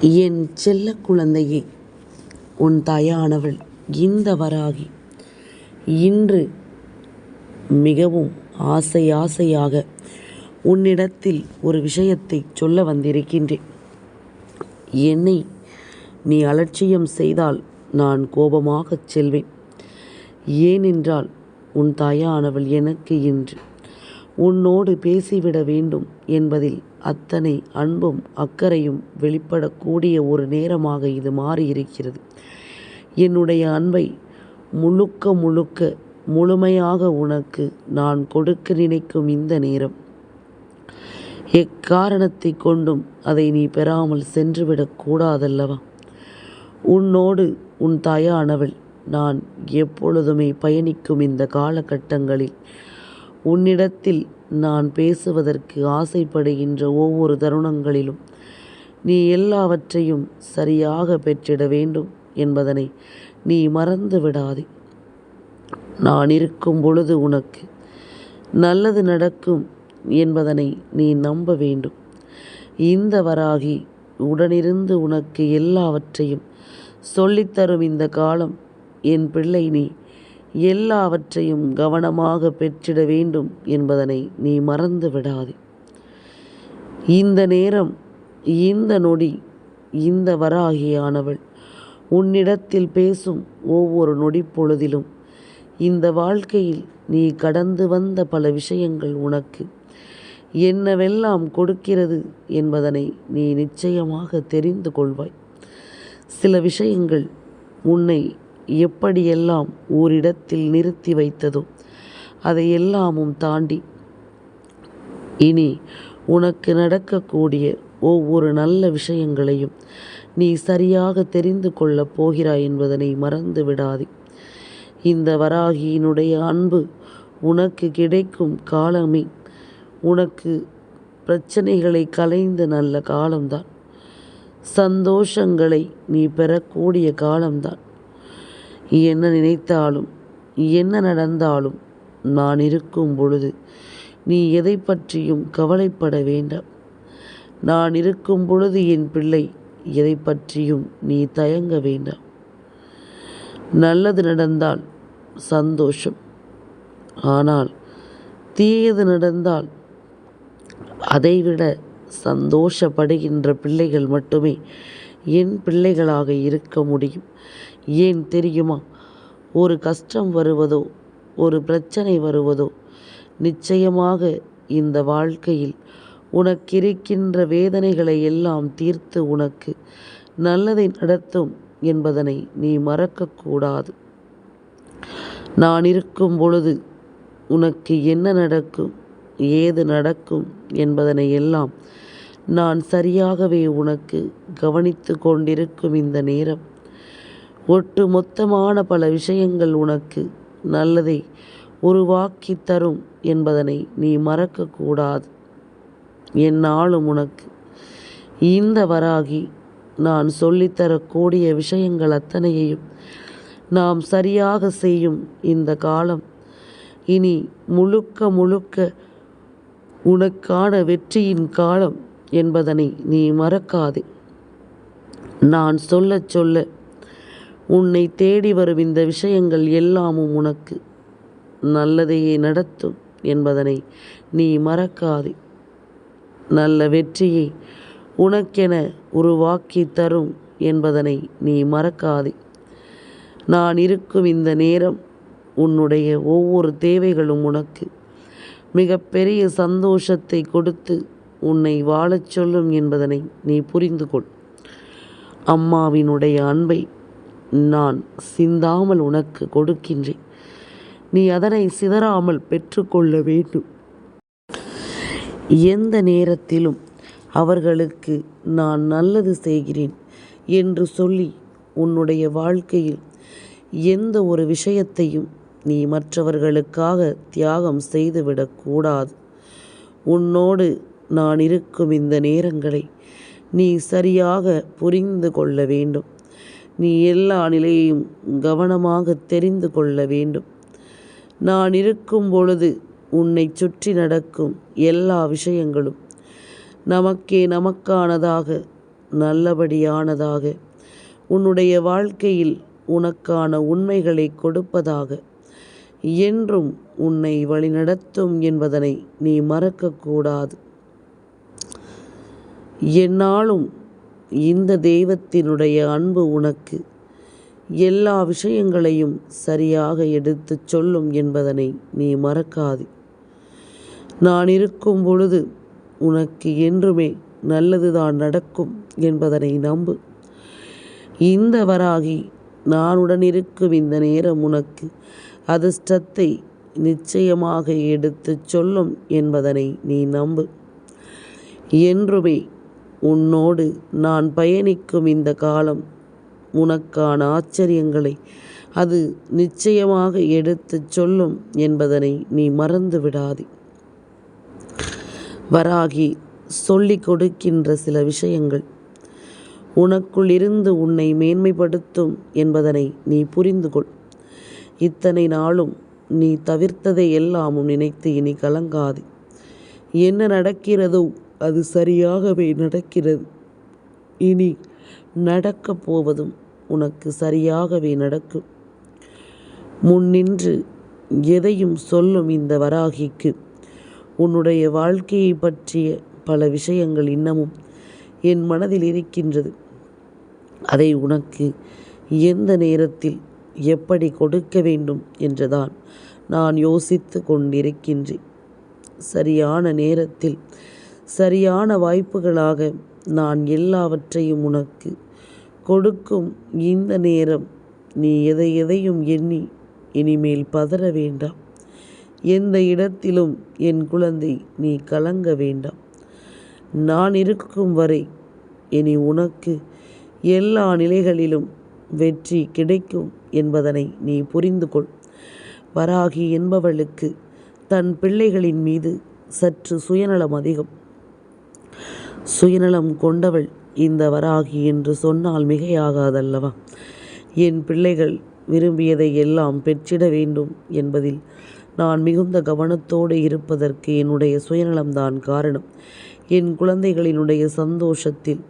என் செல்ல குழந்தையே உன் தாயானவள் இந்த வராகி. இன்று மிகவும் ஆசை ஆசையாக உன்னிடத்தில் ஒரு விஷயத்தை சொல்ல வந்திருக்கின்றேன். என்னை நீ அலட்சியம் செய்தால் நான் கோபமாகச் செல்வேன். ஏனென்றால் உன் தாயானவள் எனக்கு இன்று உன்னோடு பேசிவிட வேண்டும் என்பதில் அத்தனை அன்பும் அக்கறையும் வெளிப்படக்கூடிய ஒரு நேரமாக இது மாறியிருக்கிறது. என்னுடைய அன்பை முழுக்க முழுக்க முழுமையாக உனக்கு நான் கொடுக்க நினைக்கும் இந்த நேரம். எக்காரணத்தை கொண்டும் அதை நீ பெறாமல் சென்றுவிடக்கூடாதல்லவா உன்னோடு உன் தாயானவள் நான் எப்பொழுதுமே பயணிக்கும் இந்த காலகட்டங்களில் உன்னிடத்தில் நான் பேசுவதற்கு ஆசைப்படுகின்ற ஒவ்வொரு தருணங்களிலும் நீ எல்லாவற்றையும் சரியாக பெற்றிட வேண்டும் என்பதனை நீ மறந்து விடாதே. நான் இருக்கும் பொழுது உனக்கு நல்லது நடக்கும் என்பதனை நீ நம்ப வேண்டும். இந்த வராகி உடனிருந்து உனக்கு எல்லாவற்றையும் சொல்லித்தரும் இந்த காலம் என் பிள்ளை நீ எல்லாவற்றையும் கவனமாக பெற்றிட வேண்டும் என்பதனை நீ மறந்து விடாதே. இந்த நேரம் இந்த நொடி இந்த வராகியானவள் உன்னிடத்தில் பேசும் ஒவ்வொரு நொடி பொழுதிலும் இந்த வாழ்க்கையில் நீ கடந்து வந்த பல விஷயங்கள் உனக்கு என்னவெல்லாம் கொடுக்கிறது என்பதனை நீ நிச்சயமாக தெரிந்து கொள்வாய். சில விஷயங்கள் உன்னை எப்படியெல்லாம் ஓரிடத்தில் நிறுத்தி வைத்ததோ அதையெல்லாமும் தாண்டி இனி உனக்கு நடக்கக்கூடிய ஒவ்வொரு நல்ல விஷயங்களையும் நீ சரியாக தெரிந்து கொள்ளப் போகிறாய் என்பதனை மறந்து விடாதே. இந்த வராகியினுடைய அன்பு உனக்கு கிடைக்கும் காலமே உனக்கு பிரச்சனைகளை கலைந்த நல்ல காலம்தான். சந்தோஷங்களை நீ பெறக்கூடிய காலம்தான். என்ன நினைத்தாலும் என்ன நடந்தாலும் நான் இருக்கும் பொழுது நீ எதை பற்றியும் கவலைப்பட வேண்டாம். நான் இருக்கும் பொழுது என் பிள்ளை எதை பற்றியும் நீ தயங்க வேண்டாம். நல்லது நடந்தால் சந்தோஷம். ஆனால் தீயது நடந்தால் அதைவிட சந்தோஷப்படுகின்ற பிள்ளைகள் மட்டுமே என் பிள்ளைகளாக இருக்க முடியும். ஏன் தெரியுமா? ஒரு கஷ்டம் வருவதோ ஒரு பிரச்சனை வருவதோ நிச்சயமாக இந்த வாழ்க்கையில் உனக்கிருக்கின்ற வேதனைகளை எல்லாம் தீர்த்து உனக்கு நல்லதை நடத்தும் என்பதனை நீ மறக்கக்கூடாது. நான் இருக்கும் பொழுது உனக்கு என்ன நடக்கும் ஏது நடக்கும் என்பதனை எல்லாம் நான் சரியாகவே உனக்கு கவனித்து கொண்டிருக்கும் இந்த நேரம். ஒட்டு மொத்தமான பல விஷயங்கள் உனக்கு நல்லதை உருவாக்கி தரும் என்பதனை நீ மறக்கக்கூடாது. என்னாலும் உனக்கு இந்த வராகி நான் சொல்லித்தரக்கூடிய விஷயங்கள் அத்தனையையும் நாம் சரியாக செய்யும் இந்த காலம். இனி முழுக்க முழுக்க உனக்கான வெற்றியின் காலம் என்பதனை நீ மறக்காதே. நான் சொல்லச் சொல்ல உன்னை தேடி வரும் இந்த விஷயங்கள் எல்லாமும் உனக்கு நல்லதையே நடத்தும் என்பதனை நீ மறக்காதே. நல்ல வெற்றியை உனக்கென உருவாக்கி தரும் என்பதனை நீ மறக்காதே. நான் இருக்கும் இந்த நேரம் உன்னுடைய ஒவ்வொரு தேவைகளும் உனக்கு மிகப்பெரிய சந்தோஷத்தை கொடுத்து உன்னை வாழச் சொல்லும் என்பதனை நீ புரிந்து கொள் அம்மாவினுடைய அன்பை நான் சிந்தாமல் உனக்கு கொடுக்கின்றேன். நீ அதனை சிதறாமல் பெற்றுக்கொள்ள வேண்டும். எந்த நேரத்திலும் அவர்களுக்கு நான் நல்லது செய்கிறேன் என்று சொல்லி உன்னுடைய வாழ்க்கையில் எந்த ஒரு விஷயத்தையும் நீ மற்றவர்களுக்காக தியாகம் செய்துவிடக்கூடாது உன்னோடு நான் இருக்கும் இந்த நேரங்களை நீ சரியாக புரிந்து கொள்ள வேண்டும். நீ எல்லா நிலையையும் கவனமாக தெரிந்து கொள்ள வேண்டும். நான் இருக்கும் பொழுது உன்னை சுற்றி நடக்கும் எல்லா விஷயங்களும் நமக்கே நமக்கானதாக நல்லபடியானதாக உன்னுடைய வாழ்க்கையில் உனக்கான உண்மைகளை கொடுப்பதாக என்றும் உன்னை வழிநடத்தும் என்பதனை நீ மறக்கக்கூடாது. என்னாலும் இந்த தெய்வத்தினுடைய அன்பு உனக்கு. எல்லா விஷயங்களையும் சரியாக எடுத்துச் சொல்லும் என்பதனை நீ மறக்காது. நான் இருக்கும் பொழுது உனக்கு என்றுமே நல்லதுதான் நடக்கும் என்பதனை நம்பு. இந்த வராகி நானுடன் இருக்கும் இந்த நேரம் உனக்கு அதிர்ஷ்டத்தை நிச்சயமாக எடுத்துச் சொல்லும் என்பதனை நீ நம்பு. என்றுமே உன்னோடு நான் பயணிக்கும் இந்த காலம் உனக்கான ஆச்சரியங்களை அது நிச்சயமாக எடுத்துச் சொல்லும் என்பதனை நீ மறந்து விடாதே. வராகி சொல்லிக் கொடுக்கின்ற சில விஷயங்கள் உனக்குள் இருந்து உன்னை மேன்மைப்படுத்தும் என்பதனை நீ புரிந்து கொள். இத்தனை நாளும் நீ தவிர்த்ததை எல்லாமும் நினைத்து இனி கலங்காது. என்ன நடக்கிறதோ அது சரியாகவே நடக்கிறது. இனி நடக்கப் போவதும் உனக்கு சரியாகவே நடக்கும். முன்னின்று எதையும் சொல்லும் இந்த வராகிக்கு. உன்னுடைய வாழ்க்கையை பற்றிய பல விஷயங்கள் இன்னமும் என் மனதில் இருக்கின்றது. அதை உனக்கு எந்த நேரத்தில் எப்படி கொடுக்க வேண்டும் என்றுதான் நான் யோசித்து கொண்டிருக்கின்றேன். சரியான நேரத்தில் சரியான வாய்ப்புகளாக நான் எல்லாவற்றையும் உனக்கு கொடுக்கும் இந்த நேரம் நீ எதை எதையும் எண்ணி இனிமேல் பதற வேண்டாம். எந்த இடத்திலும் என் குழந்தை நீ கலங்க வேண்டாம். நான் இருக்கும் வரை இனி உனக்கு எல்லா நிலைகளிலும் வெற்றி கிடைக்கும் என்பதனை நீ புரிந்து கொள் வராகி என்பவளுக்கு தன் பிள்ளைகளின் மீது சற்று சுயநலம் அதிகம். சுயநலம் கொண்டவள் இந்த வராகி என்று சொன்னால் மிகையாகாதல்லவா? என் பிள்ளைகள் விரும்பியதை எல்லாம் பெற்றிட வேண்டும் என்பதில் நான் மிகுந்த கவனத்தோடு இருப்பதற்கு என்னுடைய சுயநலம்தான் காரணம். என் குழந்தைகளினுடைய சந்தோஷத்தில்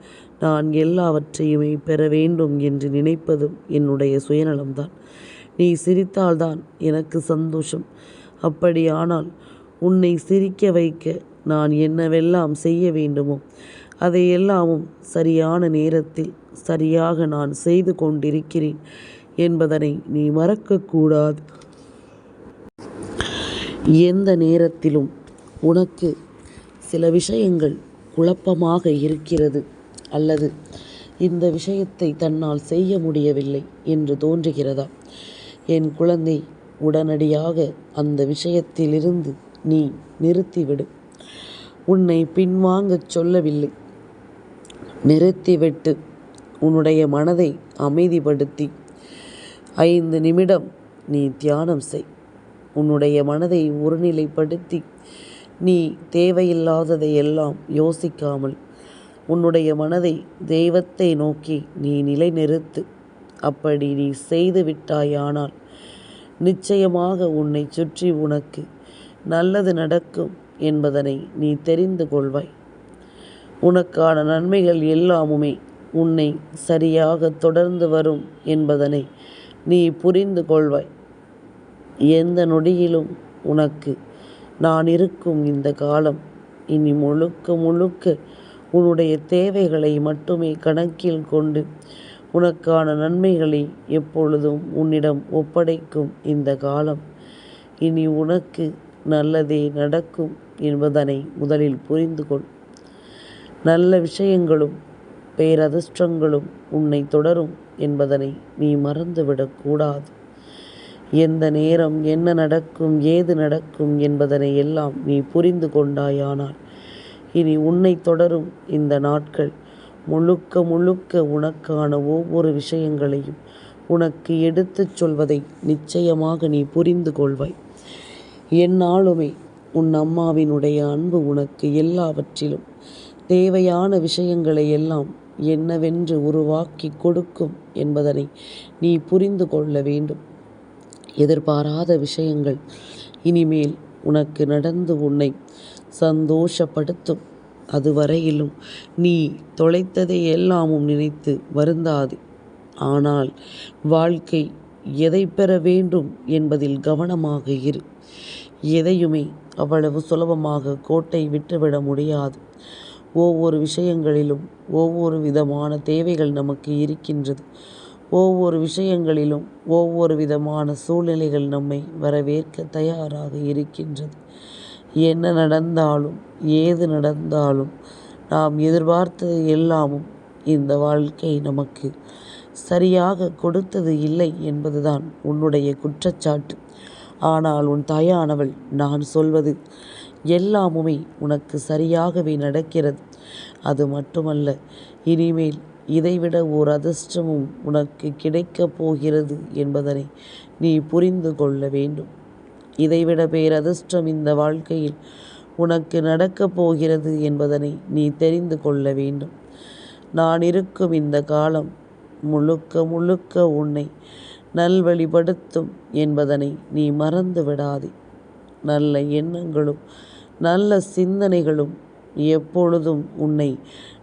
நான் எல்லாவற்றையுமே பெற வேண்டும் என்று நினைப்பதும் என்னுடைய சுயநலம்தான். நீ சிரித்தால்தான் எனக்கு சந்தோஷம். அப்படியானால் உன்னை சிரிக்க வைக்க நான் என்னவெல்லாம் செய்ய வேண்டுமோ அதையெல்லாமும் சரியான நேரத்தில் சரியாக நான் செய்து கொண்டிருக்கிறேன் என்பதனை நீ மறக்கக்கூடாது. எந்த நேரத்திலும் உனக்கு சில விஷயங்கள் குழப்பமாக இருக்கிறது அல்லது இந்த விஷயத்தை தன்னால் செய்ய முடியவில்லை என்று தோன்றுகிறதா? என் குழந்தை உடனடியாக அந்த விஷயத்திலிருந்து நீ நிறுத்திவிடு. உன்னை பின்வாங்கச் சொல்லவில்லை. நிறுத்திவிட்டு உன்னுடைய மனதை அமைதிப்படுத்தி ஐந்து நிமிடம் நீ தியானம் செய். உன்னுடைய மனதை ஒருநிலைப்படுத்தி நீ தேவையில்லாததை எல்லாம் யோசிக்காமல் உன்னுடைய மனதை தெய்வத்தை நோக்கி நீ நிலைநிறுத்து. அப்படி நீ செய்து விட்டாயானால் நிச்சயமாக உன்னை சுற்றி உனக்கு நல்லது நடக்கும் என்பதனை நீ தெரிந்து கொள்வாய். உனக்கான நன்மைகள் எல்லாமுமே உன்னை சரியாக தொடர்ந்து வரும் என்பதனை நீ புரிந்து கொள்வாய். எந்த நொடியிலும் உனக்கு நான் இருக்கும் இந்த காலம் இனி முழுக்க முழுக்க உன்னுடைய தேவைகளை மட்டுமே கணக்கில் கொண்டு உனக்கான நன்மைகளை எப்பொழுதும் உன்னிடம் ஒப்படைக்கும் இந்த காலம். இனி உனக்கு நல்லதே நடக்கும் என்பதனை முதலில் புரிந்து கொள். நல்ல விஷயங்களும் பேரதிர்ஷ்டங்களும் உன்னை தொடரும் என்பதனை நீ மறந்துவிடக்கூடாது எந்த நேரம் என்ன நடக்கும் ஏது நடக்கும் என்பதனை எல்லாம் நீ புரிந்து கொண்டாயானால் இனி உன்னை தொடரும் இந்த நாட்கள் முழுக்க முழுக்க உனக்கான ஒவ்வொரு விஷயங்களையும் உனக்கு எடுத்துச் சொல்வதை நிச்சயமாக நீ புரிந்து கொள்வாய். என்னாலுமே உன் அம்மாவினுடைய அன்பு உனக்கு எல்லாவற்றிலும். தேவையான விஷயங்களை எல்லாம் என்னவென்று உருவாக்கி கொடுக்கும் என்பதனை நீ புரிந்து கொள்ள வேண்டும். எதிர்பாராத விஷயங்கள் இனிமேல் உனக்கு நடந்து உன்னை சந்தோஷப்படுத்தும். அதுவரையிலும் நீ தொலைத்ததை எல்லாமும் நினைத்து வருந்தாதே. ஆனால் வாழ்க்கை எதை பெற வேண்டும் என்பதில் கவனமாக இரு. எதையுமே அவ்வளவு சுலபமாக கோட்டை விட்டுவிட முடியாது. ஒவ்வொரு விஷயங்களிலும் ஒவ்வொரு விதமான தேவைகள் நமக்கு இருக்கின்றது. ஒவ்வொரு விஷயங்களிலும் ஒவ்வொரு விதமான சூழ்நிலைகள் நம்மை வரவேற்க தயாராக இருக்கின்றது. என்ன நடந்தாலும் ஏது நடந்தாலும் நாம் எதிர்பார்த்தது எல்லாமும் இந்த வாழ்க்கை நமக்கு சரியாக கொடுத்தது இல்லை என்பதுதான் உன்னுடைய குற்றச்சாட்டு. ஆனால் உன் தாயானவள் நான் சொல்வது எல்லாமுமே உனக்கு சரியாகவே நடக்கிறது. அது மட்டுமல்ல இனிமேல் இதைவிட ஓர் அதிர்ஷ்டமும் உனக்கு கிடைக்கப் போகிறது என்பதனை நீ புரிந்து கொள்ள வேண்டும். இதைவிட பேரதிர்ஷ்டம் இந்த வாழ்க்கையில் உனக்கு நடக்கப் போகிறது என்பதனை நீ தெரிந்து கொள்ள வேண்டும். நான் இருக்கும் இந்த காலம் முழுக்க முழுக்க உன்னை நல்வழிப்படுத்தும் என்பதனை நீ மறந்து விடாதே நல்ல எண்ணங்களும் நல்ல சிந்தனைகளும் எப்பொழுதும் உன்னை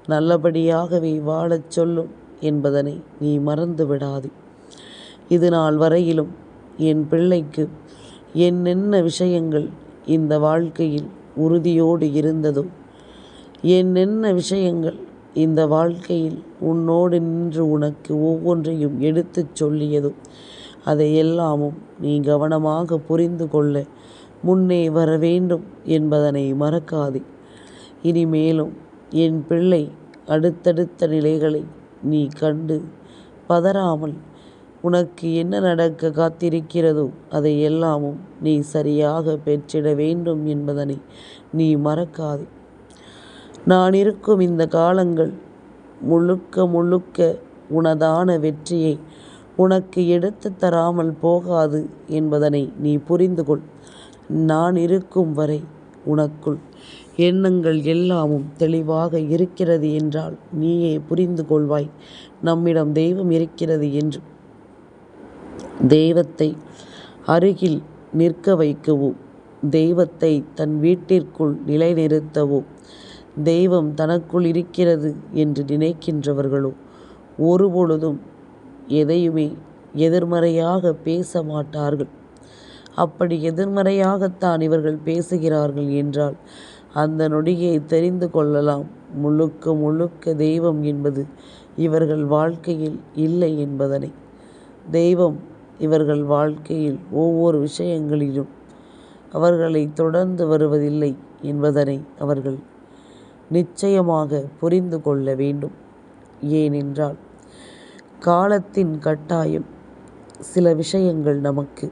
நல்லபடியாகவே வாழச் சொல்லும் என்பதனை நீ மறந்து விடாதே இது நாள் வரையிலும் என் பிள்ளைக்கு என்னென்ன விஷயங்கள் இந்த வாழ்க்கையில் உறுதியோடு இருந்ததோ என்னென்ன விஷயங்கள் இந்த வாழ்க்கையில் உன்னோடு நின்று உனக்கு ஒவ்வொன்றையும் எடுத்துச் சொல்லியதோ அதை எல்லாமும் நீ கவனமாக புரிந்து கொள்ள முன்னே வர வேண்டும் என்பதனை மறக்காதே. இனிமேலும் என் பிள்ளை அடுத்தடுத்த நிலைகளை நீ கண்டு பதறாமல் உனக்கு என்ன நடக்க காத்திருக்கிறதோ அதை எல்லாமும் நீ சரியாக பெற்றிட வேண்டும் என்பதனை நீ மறக்காதே. நான் இருக்கும் இந்த காலங்கள் முழுக்க முழுக்க உனதான வெற்றியை உனக்கு எடுத்து தராமல் போகாது என்பதனை நீ புரிந்து கொள் நான் இருக்கும் வரை உனக்குள் எண்ணங்கள் எல்லாமும் தெளிவாக இருக்கிறது என்றால் நீயே புரிந்து கொள்வாய் நம்மிடம் தெய்வம் இருக்கிறது என்று. தெய்வத்தை அருகில் நிற்க வைக்கவும். தெய்வத்தை தன் வீட்டிற்குள் நிலைநிறுத்தவும். தெய்வம் தனக்குள் இருக்கிறது என்று நினைக்கின்றவர்களோ ஒருபொழுதும் எதையுமே எதிர்மறையாக பேச மாட்டார்கள் அப்படி எதிர்மறையாகத்தான் இவர்கள் பேசுகிறார்கள் என்றால் அந்த நொடியை தெரிந்து கொள்ளலாம். முழுக்க முழுக்க தெய்வம் என்பது இவர்கள் வாழ்க்கையில் இல்லை என்பதனை. தெய்வம் இவர்கள் வாழ்க்கையில் ஒவ்வொரு விஷயங்களிலும் அவர்களை தொடர்ந்து வருவதில்லை என்பதனை அவர்கள் நிச்சயமாக புரிந்து கொள்ள வேண்டும். ஏனென்றால் காலத்தின் கட்டாயம் சில விஷயங்கள் நமக்கு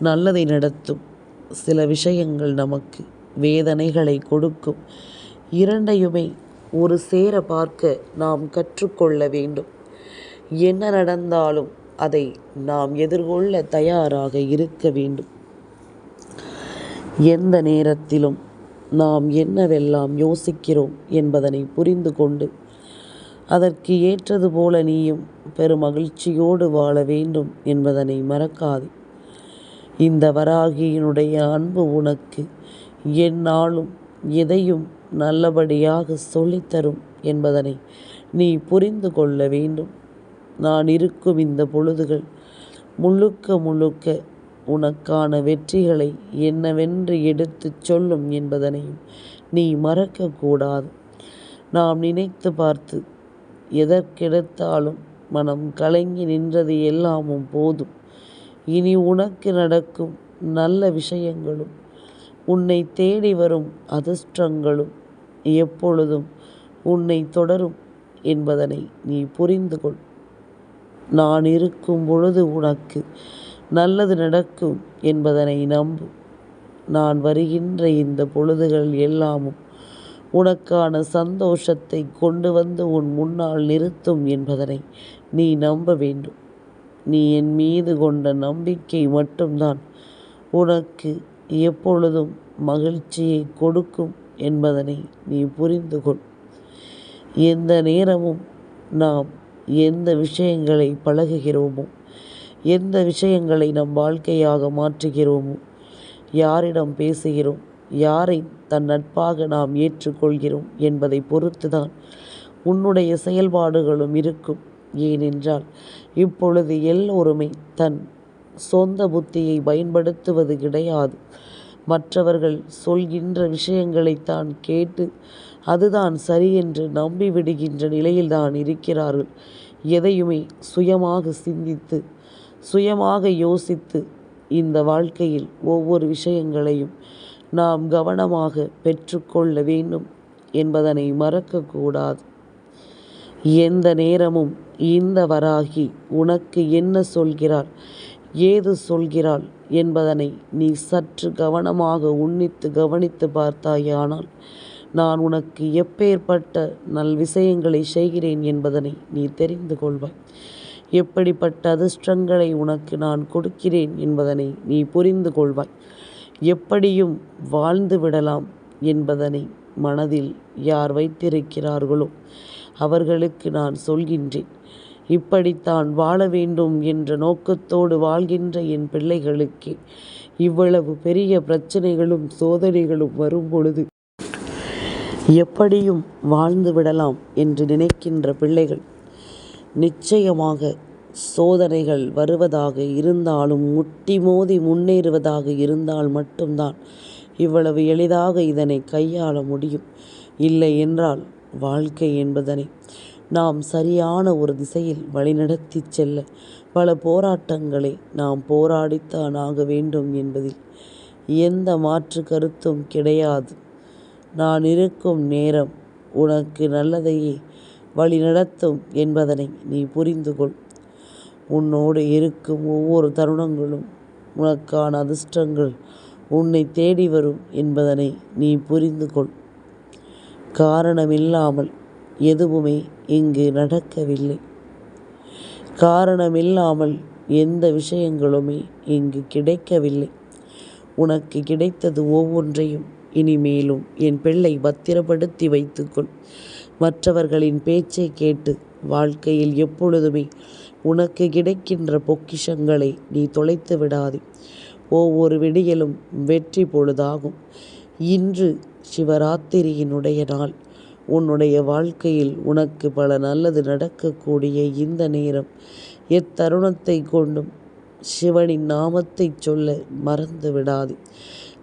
நல்லதை நடத்தும் சில விஷயங்கள் நமக்கு வேதனைகளை கொடுக்கும். இரண்டையுமே ஒரு சேர பார்க்க நாம் கற்றுக்கொள்ள வேண்டும். என்ன நடந்தாலும் அதை நாம் எதிர்கொள்ள தயாராக இருக்க வேண்டும். எந்த நேரத்திலும் நாம் என்னவெல்லாம் யோசிக்கிறோம் என்பதனை புரிந்து கொண்டு அதற்கு ஏற்றது போல நீயும் பெருமகிழ்ச்சியோடு வாழ வேண்டும் என்பதனை மறக்காதே. இந்த வராகியினுடைய அன்பு உனக்கு எந்நாளும் எதையும் நல்லபடியாக சொல்லித்தரும் என்பதனை நீ புரிந்து கொள்ள வேண்டும். நான் இருக்கும் இந்த பொழுதுகள் முழுக்க முழுக்க உனக்கான வெற்றிகளை என்னவென்று எடுத்துச் சொல்லும் என்பதனையும் நீ மறக்கக்கூடாது. நாம் நினைத்து பார்த்து எதற்கெடுத்தாலும் மனம் கலங்கி நின்றது எல்லாமும் போதும். இனி உனக்கு நடக்கும் நல்ல விஷயங்களும் உன்னை தேடி வரும் அதிர்ஷ்டங்களும் எப்பொழுதும் உன்னை தொடரும் என்பதனை நீ புரிந்து கொள் நான் இருக்கும் பொழுது உனக்கு நல்லது நடக்கும் என்பதனை நம்பு. நான் வருகின்ற இந்த பொழுதுகள் எல்லாமும் உனக்கான சந்தோஷத்தை கொண்டு வந்து உன் முன்னால் நிறுத்தும் என்பதனை நீ நம்ப வேண்டும். நீ என் மீது கொண்ட நம்பிக்கை மட்டும்தான் உனக்கு எப்பொழுதும் மகிழ்ச்சியை கொடுக்கும் என்பதனை நீ புரிந்து கொள். எந்த நேரமும் நாம் எந்த விஷயங்களை பழகுகிறோமோ எந்த விஷயங்களை நம் வாழ்க்கையாக மாற்றுகிறோமோ யாரிடம் பேசுகிறோம் யாரை தன் நட்பாக நாம் ஏற்றுக்கொள்கிறோம் என்பதை பொறுத்துதான் உன்னுடைய செயல்பாடுகளும் இருக்கும். ஏனென்றால் இப்பொழுது எல்லோருமே தன் சொந்த புத்தியை பயன்படுத்துவது கிடையாது. மற்றவர்கள் சொல்கின்ற விஷயங்களைத்தான் கேட்டு அதுதான் சரி என்று நம்பிவிடுகின்ற நிலையில்தான் இருக்கிறார்கள். எதையுமே சுயமாக சிந்தித்து சுயமாக யோசித்து இந்த வாழ்க்கையில் ஒவ்வொரு விஷயங்களையும் நாம் கவனமாக பெற்றுக்கொள்ள வேண்டும் என்பதனை மறக்கக்கூடாது. எந்த நேரமும் இந்த வராகி உனக்கு என்ன சொல்கிறாள் ஏது சொல்கிறாள் என்பதனை நீ சற்று கவனமாக உன்னித்து கவனித்து பார்த்தாயானால் நான் உனக்கு எப்பேற்பட்ட நல் விஷயங்களை செய்கிறேன் என்பதனை நீ தெரிந்து கொள்வாய். எப்படிப்பட்ட அதிர்ஷ்டங்களை உனக்கு நான் கொடுக்கிறேன் என்பதனை நீ புரிந்து கொள்வாய். எப்படியும் வாழ்ந்து விடலாம் என்பதனை மனதில் யார் வைத்திருக்கிறார்களோ அவர்களுக்கு நான் சொல்கின்றேன். இப்படித்தான் வாழ வேண்டும் என்ற நோக்கத்தோடு வாழ்கின்ற என் பிள்ளைகளுக்கு இவ்வளவு பெரிய பிரச்சனைகளும் சோதனைகளும் வரும்பொழுது எப்படியும் வாழ்ந்து விடலாம் என்று நினைக்கின்ற பிள்ளைகள் நிச்சயமாக சோதனைகள் வருவதாக இருந்தாலும் முட்டி மோதி முன்னேறுவதாக இருந்தால் மட்டும்தான் இவ்வளவு எளிதாக இதனை கையாள முடியும். இல்லை என்றால் வாழ்க்கை என்பதனை நாம் சரியான ஒரு திசையில் வழிநடத்தி செல்ல பல போராட்டங்களை நாம் போராடித்தான் ஆக வேண்டும் என்பதில் எந்த மாற்று கருத்தும் கிடையாது. நான் இருக்கும் நேரம் உனக்கு நல்லதையே வழிநடத்தும் என்பதனை நீ புரிந்து கொள் உன்னோடு இருக்கும் ஒவ்வொரு தருணங்களும் உனக்கான அதிர்ஷ்டங்கள் உன்னை தேடி வரும் என்பதனை நீ புரிந்து கொள். காரணமில்லாமல் எதுவுமே இங்கு நடக்கவில்லை. காரணமில்லாமல் எந்த விஷயங்களுமே இங்கு கிடைக்கவில்லை. உனக்கு கிடைத்தது ஒவ்வொன்றையும் இனிமேலும் என் பிள்ளை பத்திரப்படுத்தி வைத்துக்கொள் மற்றவர்களின் பேச்சை கேட்டு வாழ்க்கையில் எப்பொழுதுமே உனக்கு கிடைக்கின்ற பொக்கிஷங்களை நீ தொலைத்து விடாதே. ஒவ்வொரு விடியலும் வெற்றி பொழுதாகும். இன்று சிவராத்திரியினுடைய நாள். உன்னுடைய வாழ்க்கையில் உனக்கு பல நல்லது நடக்கக்கூடிய இந்த நேரம். எத்தருணத்தை கொண்டும் சிவனின் நாமத்தை சொல்ல மறந்து விடாதே.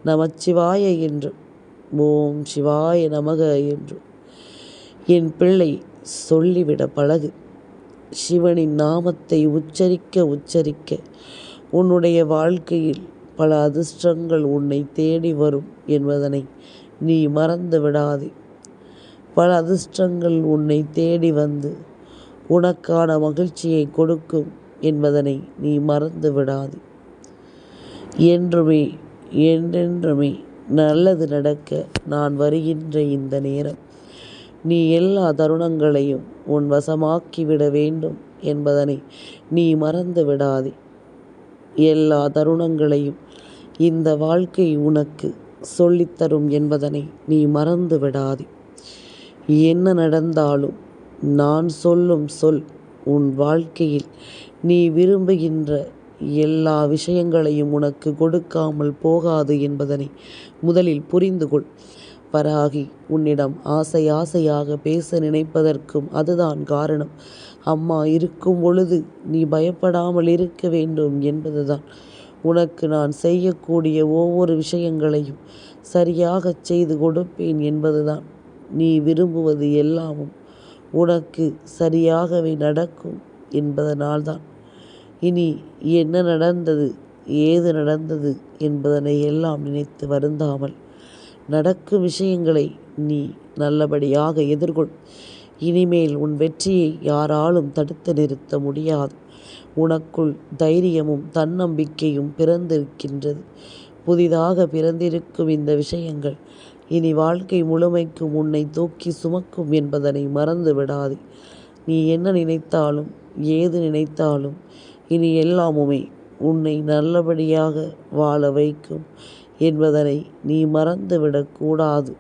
நமச்சிவாய என்றும் ஓம் சிவாய நமக என்று. என் பிள்ளை சொல்லிவிட பழகு. சிவனின் நாமத்தை உச்சரிக்க உச்சரிக்க உன்னுடைய வாழ்க்கையில் பல அதிர்ஷ்டங்கள் உன்னை தேடி வரும் என்பதனை நீ மறந்து விடாதே. பல அதிர்ஷ்டங்கள் உன்னை தேடி வந்து உனக்கான மகிழ்ச்சியை கொடுக்கும் என்பதனை நீ மறந்து விடாதே. என்றுமே என்றென்றுமே நல்லது நடக்க நான் வருகின்ற இந்த நேரம் நீ எல்லா தருணங்களையும் உன் வசமாக்கிவிட வேண்டும் என்பதனை நீ மறந்து விடாதே. எல்லா தருணங்களையும் இந்த வாழ்க்கை உனக்கு சொல்லித்தரும் என்பதனை நீ மறந்து விடாதே. என்ன நடந்தாலும் நான் சொல்லும் சொல் உன் வாழ்க்கையில் நீ விரும்புகின்ற எல்லா விஷயங்களையும் உனக்கு கொடுக்காமல் போகாது என்பதனை முதலில் புரிந்து கொள் பராகி உன்னிடம் ஆசை ஆசையாக பேச நினைப்பதற்கும் அதுதான் காரணம். அம்மா இருக்கும் பொழுது நீ பயப்படாமல் இருக்க வேண்டும் என்பதுதான். உனக்கு நான் செய்யக்கூடிய ஒவ்வொரு விஷயங்களையும் சரியாகச் செய்து கொடுப்பேன் என்பதுதான். நீ விரும்புவது எல்லாமும் உனக்கு சரியாகவே நடக்கும் என்பதனால்தான். இனி என்ன நடந்தது ஏது நடந்தது என்பதனை எல்லாம் நினைத்து வருந்தாமல் நடக்கும் விஷயங்களை நீ நல்லபடியாக எதிர்கொள். இனிமேல் உன் வெற்றியை யாராலும் தடுத்து நிறுத்த முடியாது. உனக்குள் தைரியமும் தன்னம்பிக்கையும் பிறந்திருக்கின்றது. புதிதாக பிறந்திருக்கும் இந்த விஷயங்கள் இனி வாழ்க்கை முழுமைக்கும் உன்னை தூக்கி சுமக்கும் என்பதனை மறந்து விடாதே. நீ என்ன நினைத்தாலும் ஏது நினைத்தாலும் இனி எல்லாமுமே உன்னை நல்லபடியாக வாழ வைக்கும். என்பதனை நீ மறந்துவிடக்கூடாது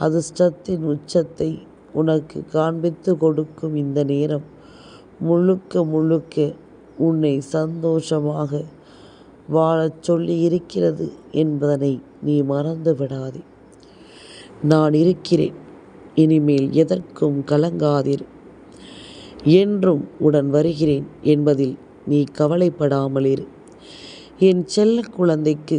அதிர்ஷ்டத்தின் உச்சத்தை உனக்கு காண்பித்து கொடுக்கும் இந்த நேரம் முழுக்க முழுக்க உன்னை சந்தோஷமாக வாழச் சொல்லி இருக்கிறது என்பதனை நீ மறந்து விடாதே நான் இருக்கிறேன் இனிமேல் எதற்கும் கலங்காதீர். என்றும் உடன் வருகிறேன் என்பதில் நீ கவலைப்படாமல் இரு என் செல்ல குழந்தைக்கு